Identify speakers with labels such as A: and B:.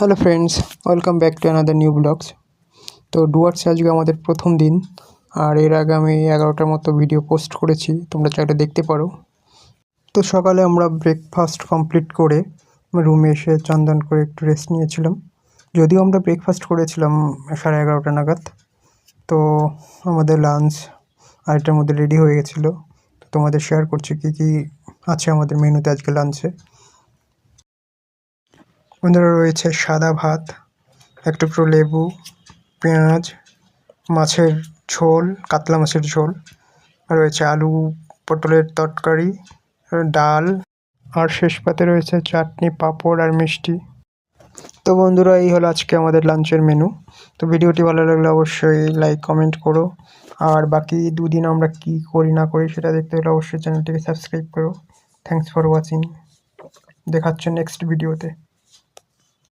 A: Hello friends welcome back to another new blogs তো ডুয়ার্স আজকে আমাদের প্রথম দিন, আর এর আগে আমি এগারোটার মতো ভিডিও পোস্ট করেছি, তোমরা চাইলে দেখতে পারো। তো সকালে আমরা ব্রেকফাস্ট কমপ্লিট করে রুমে এসে চান করে একটু রেস্ট নিয়েছিলাম। যদিও আমরা ব্রেকফাস্ট করেছিলাম সাড়ে এগারোটা নাগাদ। তো আমাদের লাঞ্চ আড়াইটার মধ্যে রেডি হয়ে গেছিল। তো তোমাদের শেয়ার করছি কী কী আছে আমাদের মেনুতে আজকে লাঞ্চে বন্ধুরা রয়েছে সাদা ভাত এক টুকরো লেবু, পেঁয়াজ, মাছের ঝোল, কাতলা মাছের ঝোল রয়েছে আলু পটলের তরকারি, ডাল, আর শেষ পাতে রয়েছে চাটনি, পাঁপড় আর মিষ্টি। তো বন্ধুরা, এই হলো আজকে আমাদের লাঞ্চের মেনু। তো ভিডিওটি ভালো লাগলে অবশ্যই লাইক, কমেন্ট করো। আর বাকি দুদিন আমরা কি করি, না করি, সেটা দেখতে হলে অবশ্যই চ্যানেলটিকে সাবস্ক্রাইব করো। থ্যাংকস ফর ওয়াচিং দেখাচ্ছে নেক্সট ভিডিওতে